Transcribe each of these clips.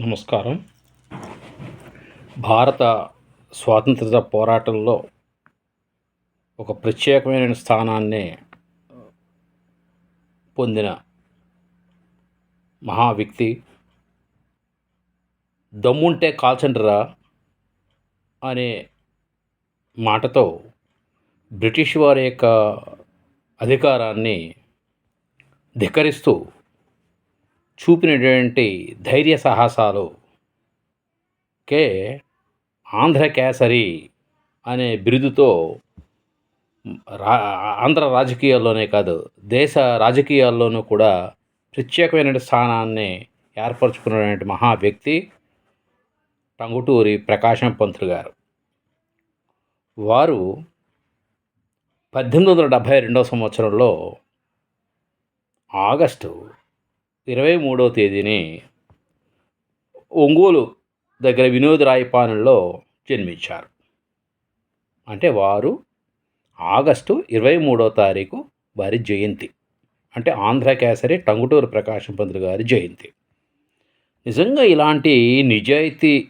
నమస్కారం. భారత స్వాతంత్ర పోరాటంలో ఒక ప్రత్యేకమైన స్థానాన్ని పొందిన మహా వ్యక్తి దమ్ముంటే కాల్చండిరా అనే మాటతో బ్రిటిష్ వారి యొక్క అధికారాన్ని ధిక్కరిస్తూ చూపినటువంటి ధైర్య సాహసాలు కే ఆంధ్ర కేసరి అనే బిరుదుతో రా ఆంధ్ర రాజకీయాల్లోనే కాదు దేశ రాజకీయాల్లోనూ కూడా ప్రత్యేకమైన స్థానాన్ని ఏర్పరచుకున్నటువంటి మహా వ్యక్తి టంగుటూరి ప్రకాశం పంతులు గారు. వారు పద్దెనిమిది వందల డెబ్భై రెండవ సంవత్సరంలో ఆగస్టు ఇరవై మూడవ తేదీని ఒంగోలు దగ్గర వినోద్ రాయపాలెంలో జన్మించారు. అంటే వారు ఆగస్టు ఇరవై మూడవ తారీఖు వారి జయంతి. అంటే ఆంధ్ర కేసరి టంగుటూరు ప్రకాశం పంతులు గారి జయంతి. నిజంగా ఇలాంటి నిజాయితీ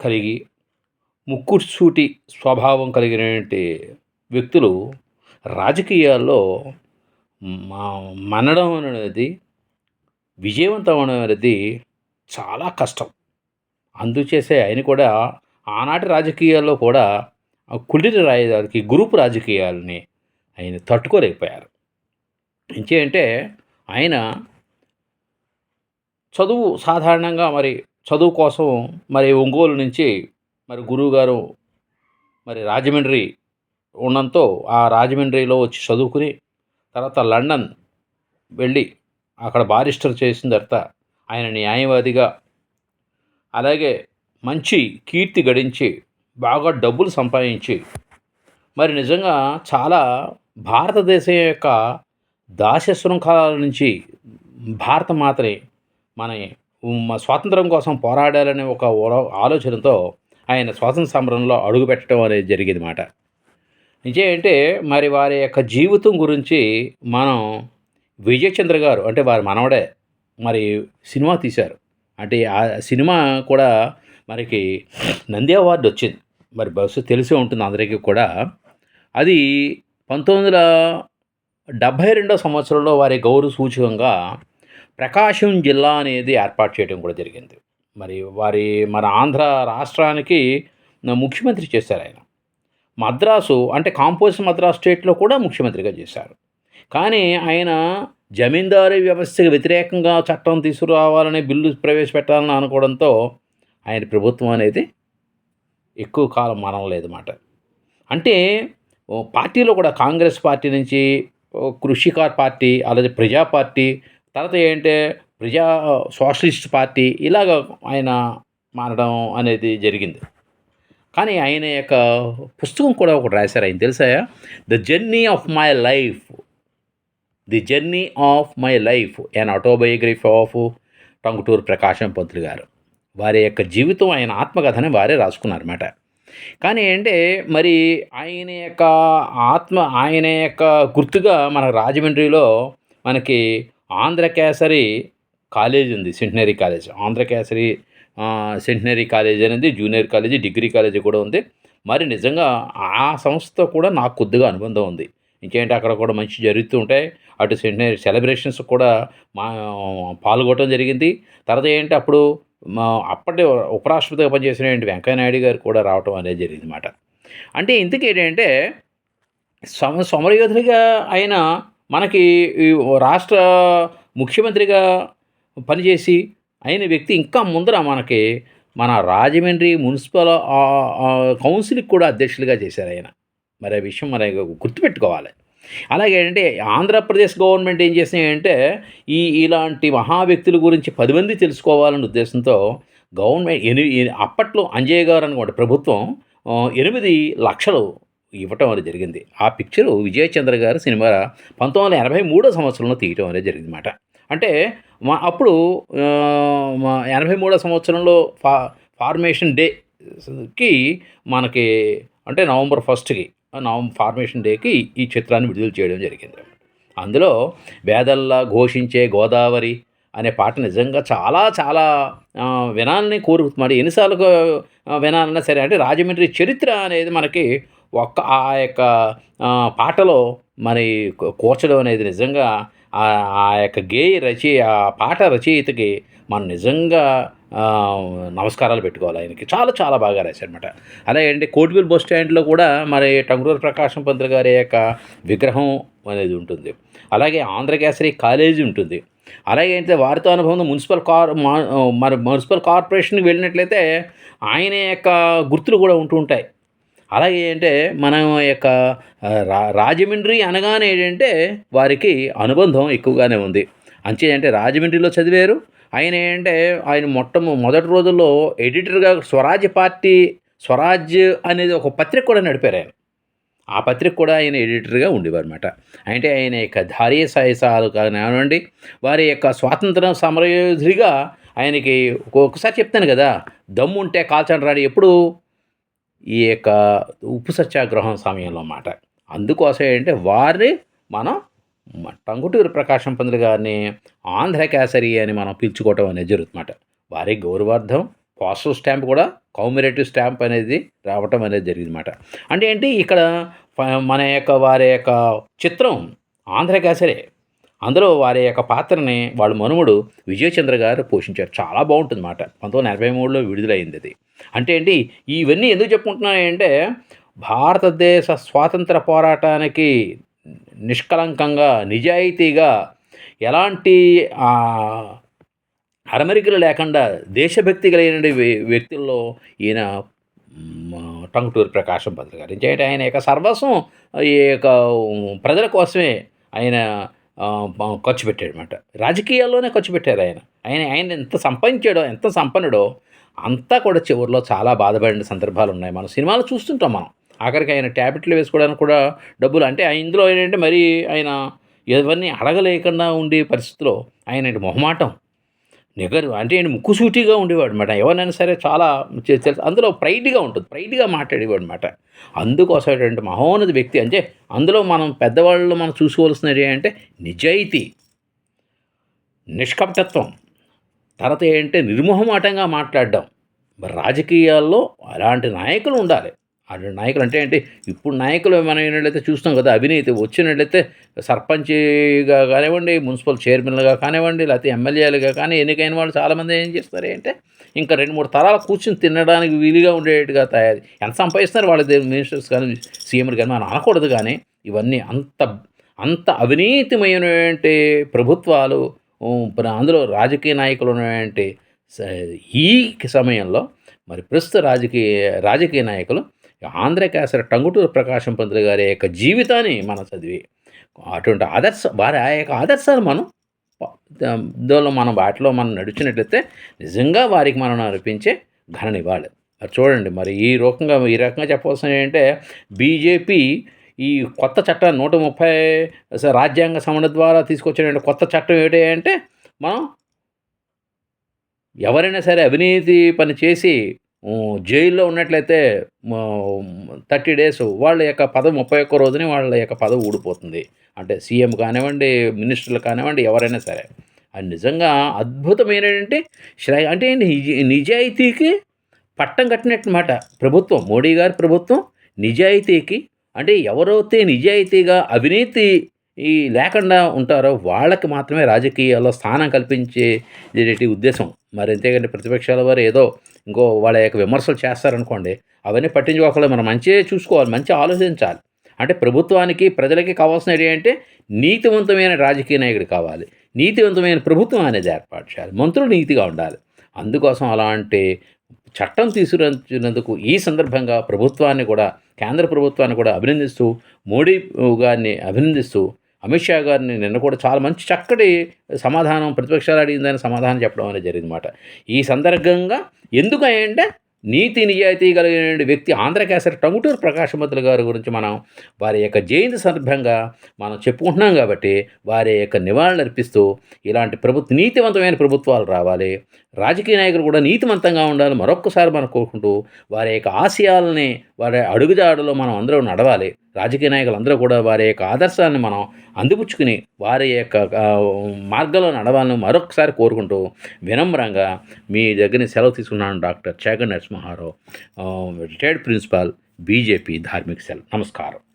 కలిగి ముక్కుసూటి స్వభావం కలిగినటువంటి వ్యక్తులు రాజకీయాల్లో మా మనడం అనేది విజయవంతం అనేది చాలా కష్టం. అందుచేసే ఆయన కూడా ఆనాటి రాజకీయాల్లో కూడా కుళ్ళిన రాయదానికి గ్రూప్ రాజకీయాలని ఆయన తట్టుకోలేకపోయారు. అంటే ఆయన చదువు సాధారణంగా మరి చదువు కోసం మరి ఒంగోలు నుంచి మరి గురువుగారు మరి రాజమండ్రి ఉండడంతో ఆ రాజమండ్రిలో వచ్చి చదువుకుని తర్వాత లండన్ వెళ్ళి అక్కడ బారిస్టర్ చేసిన తర్వాత ఆయన న్యాయవాదిగా. అలాగే మంచి కీర్తి గడించి బాగా డబ్బులు సంపాదించి. మరి నిజంగా చాలా భారతదేశం యొక్క దాస్య శృంఖలాల నుంచి భారత మాత్రమే మన స్వాతంత్రం కోసం పోరాడాలనే ఒక ఆలోచనతో ఆయన స్వాతంత్ర సమరంలో అడుగుపెట్టడం అనేది జరిగింది మాట. ఏంటంటే మరి వారి యొక్క జీవితం గురించి మనం విజయచంద్ర గారు అంటే వారి మనవడే మరి సినిమా తీశారు. అంటే ఆ సినిమా కూడా మనకి నంది అవార్డు వచ్చింది. మరి బస్సు తెలిసే ఉంటుంది అందరికీ కూడా. అది పంతొమ్మిది వందల డెబ్భై రెండో సంవత్సరంలో వారి గౌరవ సూచకంగా ప్రకాశం జిల్లా అనేది ఏర్పాటు చేయడం కూడా జరిగింది. మరి వారి మన ఆంధ్ర రాష్ట్రానికి ముఖ్యమంత్రి చేశారు ఆయన. మద్రాసు అంటే కాంపోజిట్ మద్రాసు స్టేట్లో కూడా ముఖ్యమంత్రిగా చేశారు. కానీ ఆయన జమీందారీ వ్యవస్థకు వ్యతిరేకంగా చట్టం తీసుకురావాలని బిల్లు ప్రవేశపెట్టాలని అనుకోవడంతో ఆయన ప్రభుత్వం అనేది ఎక్కువ కాలం మనలేదన్నమాట అంటే పార్టీలో కూడా కాంగ్రెస్ పార్టీ నుంచి కృషికార్ పార్టీ అలాగే ప్రజా పార్టీ తర్వాత ఏంటంటే ప్రజా సోషలిస్ట్ పార్టీ ఇలాగ ఆయన మారడం అనేది జరిగింది. కానీ ఆయన యొక్క పుస్తకం కూడా ఒకటి రాశారు ఆయన తెలుసా? The journey of my life. The journey of my life an autobiography of Tanguturu Prakasam Pantulu గారు. వారి యొక్క జీవితం ఆయన ఆత్మకథని వారే రాసుకున్నారన్నమాట. కానీ ఏంటంటే మరి ఆయన యొక్క ఆత్మ ఆయన యొక్క గుర్తుగా మన రాజమండ్రిలో మనకి ఆంధ్రకేసరి కాలేజ్ ఉంది centenary college. Andhrakesari centenary college అనేది జూనియర్ కాలేజీ డిగ్రీ కాలేజీ కూడా ఉంది. మరి నిజంగా ఆ సంస్థ కూడా నాకు కొద్దిగా అనుబంధం ఉంది. ఇంకేంటి అక్కడ కూడా మంచి జరుగుతూ ఉంటాయి. అటు సెలబ్రేషన్స్ కూడా మా పాల్గొనడం జరిగింది. తర్వాత ఏంటి అప్పుడు మా అప్పటి ఉపరాష్ట్రపతిగా పనిచేసిన వెంకయ్యనాయుడు గారు కూడా రావటం అనేది జరిగింది అనమాట అంటే ఇంతకీ ఏంటంటే సమ సమరయోధుడిగా ఆయన మనకి రాష్ట్ర ముఖ్యమంత్రిగా పనిచేసి అయిన వ్యక్తి ఇంకా ముందర మనకి మన రాజమండ్రి మున్సిపల్ కౌన్సిల్కి కూడా అధ్యక్షులుగా చేశారు ఆయన. మరి ఆ విషయం మన గుర్తుపెట్టుకోవాలి. అలాగే అంటే ఆంధ్రప్రదేశ్ గవర్నమెంట్ ఏం చేసినాయంటే ఈ ఇలాంటి మహా వ్యక్తుల గురించి పది మంది తెలుసుకోవాలనే ఉద్దేశంతో గవర్నమెంట్ ఎని అప్పట్లో అంజయ్య గారు అనుకోండి ప్రభుత్వం ఎనిమిది లక్షలు ఇవ్వటం అనేది జరిగింది. ఆ పిక్చరు విజయచంద్ర గారు సినిమా పంతొమ్మిది వందల ఎనభై మూడో సంవత్సరంలో తీయటం అనేది జరిగింది మాట అంటే మా అప్పుడు ఎనభై మూడో సంవత్సరంలో ఫా ఫార్మేషన్ డేకి మనకి అంటే నవంబర్ ఫస్ట్కి నవంబర్ ఫార్మేషన్ డేకి ఈ చిత్రాన్ని విడుదల చేయడం జరిగింది. అందులో వేదల్లా ఘోషించే గోదావరి అనే పాట నిజంగా చాలా చాలా వినాలని కోరుకుతున్నాడు ఎన్నిసార్లు వినాలన్నా సరే అంటే రాజమండ్రి చరిత్ర అనేది మనకి ఒక్క ఆ యొక్క పాటలో మరి కూర్చడం అనేది నిజంగా ఆ ఆ యొక్క గేయ రచయి ఆ పాట రచయితకి మనం నిజంగా నమస్కారాలు పెట్టుకోవాలి ఆయనకి. చాలా చాలా బాగా రాశారనమాట అలాగే అండి కోటివేల్ బస్ స్టాండ్లో కూడా మరి టంగురూరు ప్రకాశం పంతులు గారి యొక్క విగ్రహం అనేది ఉంటుంది. అలాగే ఆంధ్రకేసరి కాలేజీ ఉంటుంది. అలాగే అయితే వారితో అనుభవం మున్సిపల్ కార్ మా- మరి మున్సిపల్ కార్పొరేషన్కి వెళ్ళినట్లయితే ఆయన యొక్క గుర్తులు కూడా ఉంటూ ఉంటాయి. అలాగే అంటే మనం యొక్క రా రాజమండ్రి అనగానే ఏంటంటే వారికి అనుబంధం ఎక్కువగానే ఉంది. అంతే అంటే రాజమండ్రిలో చదివారు ఆయన ఏంటంటే ఆయన మొట్ట మొదటి రోజుల్లో ఎడిటర్గా స్వరాజ్య పార్టీ స్వరాజ్ అనేది ఒక పత్రిక కూడా నడిపారు ఆయన. ఆ పత్రిక కూడా ఆయన ఎడిటర్గా ఉండేవారు అనమాట అంటే ఆయన యొక్క ధార్య సాయసాలు కానివ్వండి వారి యొక్క స్వాతంత్ర సమరయోధుడిగా ఆయనకి ఒక్కొక్కసారి చెప్తాను కదా దమ్ము ఉంటే కాల్చండి రాడు ఎప్పుడు? ఈ యొక్క ఉప్పు సత్యాగ్రహం సమయంలో అన్నమాట. అందుకోసం ఏంటంటే వారిని మనం టంగుటూరు ప్రకాశం పంతులు గారిని ఆంధ్ర కేసరి అని మనం పిలుచుకోవటం అనేది జరుగుతుందన్నమాట. వారి గౌరవార్థం పోస్టల్ స్టాంప్ కూడా కౌమరేటివ్ స్టాంప్ అనేది రావటం అనేది జరిగిందన్నమాట. అంటే ఏంటి? ఇక్కడ మన యొక్క వారి యొక్క చిత్రం ఆంధ్ర కేసరే. అందులో వారి యొక్క పాత్రని వాళ్ళ మనుమడు విజయచంద్ర గారు పోషించారు. చాలా బాగుంటుంది అన్నమాట పంతొమ్మిది నలభై మూడులో విడుదలైంది అది. అంటే ఏంటి? ఇవన్నీ ఎందుకు చెప్పుకుంటున్నాయంటే భారతదేశ స్వాతంత్ర పోరాటానికి నిష్కలంకంగా నిజాయితీగా ఎలాంటి అరమరికలు లేకుండా దేశభక్తి కలిగిన వ్యక్తుల్లో ఈయన మ్, టంగుటూరి ప్రకాశం పంతులు గారు. ఎందుకంటే ఆయన యొక్క సర్వస్వం ఈ యొక్క ప్రజల కోసమే ఆయన ఖర్చు పెట్టాడనమాట రాజకీయాల్లోనే ఖర్చు పెట్టారు ఆయన. ఆయన ఆయన ఎంత సంపాదించాడో ఎంత సంపన్నుడో అంతా కూడా చివరిలో చాలా బాధపడిన సందర్భాలు ఉన్నాయి. మనం సినిమాలు చూస్తుంటాం మనం. ఆఖరికి ఆయన ట్యాబ్లెట్లు వేసుకోవడానికి కూడా డబ్బులు. అంటే ఆయన ఇందులో ఏంటంటే మరి ఆయన ఎవరిని అడగలేకుండా ఉండే పరిస్థితిలో ఆయన మొహమాటం. నిగరు అంటే ఆయన ముక్కుసూటిగా ఉండేవాడు అనమాట ఎవరైనా సరే చాలా తెలుసు అందులో ప్రైడ్గా ఉంటుంది. ప్రైడ్గా మాట్లాడేవాడు అనమాట అందుకోసం మహోన్నత వ్యక్తి అంటే అందులో మనం పెద్దవాళ్ళు మనం చూసుకోవాల్సినది ఏంటంటే నిజాయితీ. నిష్కపటత్వం. తర్వాత ఏంటంటే నిర్మోహమాటంగా మాట్లాడడం. మరి రాజకీయాల్లో అలాంటి నాయకులు ఉండాలి. అలాంటి నాయకులు అంటే ఏంటి? ఇప్పుడు నాయకులు మనం ఏంటంటే చూస్తాం కదా అవినీతి వచ్చినట్లయితే సర్పంచ్గా కానివ్వండి మున్సిపల్ చైర్మన్లుగా కానివ్వండి లేకపోతే ఎమ్మెల్యేలుగా కానీ ఎన్నికైన వాళ్ళు చాలామంది ఏం చేస్తారు అంటే ఇంకా రెండు మూడు తరాలు కూర్చుని తినడానికి వీలుగా ఉండేట్టుగా తయారు. ఎంత సంపాదిస్తారు వాళ్ళ మినిస్టర్స్ కానీ సీఎంలు కానీ మనం అనకూడదు కానీ ఇవన్నీ అంత అంత అవినీతిమైనటువంటి ప్రభుత్వాలు అందులో రాజకీయ నాయకులు ఉన్నటువంటి ఈ సమయంలో మరి ప్రస్తుత రాజకీయ రాజకీయ నాయకులు ఆంధ్రకేసరి టంగుటూరు ప్రకాశం పంతులు గారి యొక్క జీవితాన్ని మనం చదివి అటువంటి ఆదర్శ వారి ఆ యొక్క ఆదర్శాలు మనం దానిలో మనం వాటిలో మనం నడిచినట్లయితే నిజంగా వారికి మనం అర్పించే ఘన ఇవ్వాలి చూడండి మరి ఈ రకంగా ఈ రకంగా చెప్పవలసిన ఏంటంటే బీజేపీ ఈ కొత్త చట్టం నూట ముప్పై రాజ్యాంగ సవరణ ద్వారా తీసుకొచ్చిన కొత్త చట్టం ఏంటి అంటే మనం ఎవరైనా సరే అవినీతి పని చేసి జైల్లో ఉన్నట్లయితే థర్టీ డేస్ వాళ్ళ యొక్క పదవి ముప్పై ఒక్క రోజునే వాళ్ళ యొక్క పదవి ఊడిపోతుంది. అంటే సీఎం కానివ్వండి మినిస్టర్లు కానివ్వండి ఎవరైనా సరే. అది నిజంగా అద్భుతమైనటువంటి శ్రై అంటే నిజ నిజాయితీకి పట్టం కట్టినట్టు ప్రభుత్వం మోడీ గారి ప్రభుత్వం. నిజాయితీకి అంటే ఎవరైతే నిజాయితీగా అవినీతి ఈ లేకుండా ఉంటారో వాళ్ళకి మాత్రమే రాజకీయాల్లో స్థానం కల్పించేటి ఉద్దేశం. మరి అంతేగాని ప్రతిపక్షాల వారు ఏదో ఇంకో వాళ్ళ యొక్క విమర్శలు చేస్తారనుకోండి అవన్నీ పట్టించుకోకుండా మనం మంచిగా చూసుకోవాలి మంచి ఆలోచించాలి. అంటే ప్రభుత్వానికి ప్రజలకి కావాల్సినవి అంటే నీతివంతమైన రాజకీయ నాయకుడు కావాలి. నీతివంతమైన ప్రభుత్వం అనేది ఏర్పాటు చేయాలి. మంత్రులు నీతిగా ఉండాలి. అందుకోసం అలాంటి చట్టం తీసుకున్నందుకు ఈ సందర్భంగా ప్రభుత్వాన్ని కూడా కేంద్ర ప్రభుత్వాన్ని కూడా అభినందిస్తూ మోడీ గారిని అభినందిస్తూ అమిత్ షా గారిని నిన్న కూడా చాలా మంచి చక్కటి సమాధానం ప్రతిపక్షాలు అడిగిందని సమాధానం చెప్పడం అనేది జరిగిందన్నమాట. ఈ సందర్భంగా ఎందుకు అంటే నీతి నిజాయితీ కలిగిన వ్యక్తి ఆంధ్రకేసరి టంగుటూరు ప్రకాశమతులు గారి గురించి మనం వారి యొక్క జయంతి సందర్భంగా మనం చెప్పుకుంటున్నాం కాబట్టి వారి యొక్క నివాళులు అర్పిస్తూ ఇలాంటి ప్రభుత్వ నీతివంతమైన ప్రభుత్వాలు రావాలి. రాజకీయ నాయకులు కూడా నీతివంతంగా ఉండాలి మరొక్కసారి మనం కోరుకుంటూ వారి యొక్క ఆశయాలని వారి అడుగుజాడలో మనం అందరం నడవాలి. రాజకీయ నాయకులందరూ కూడా వారి యొక్క ఆదర్శాన్ని మనం అందిపుచ్చుకుని వారి యొక్క మార్గంలో నడవాలని మరొకసారి కోరుకుంటూ వినమ్రంగా మీ దగ్గర సెలవు తీసుకున్నాను doctor Chega Narasimharao retired principal BJP ధార్మిక సెల్ నమస్కారం.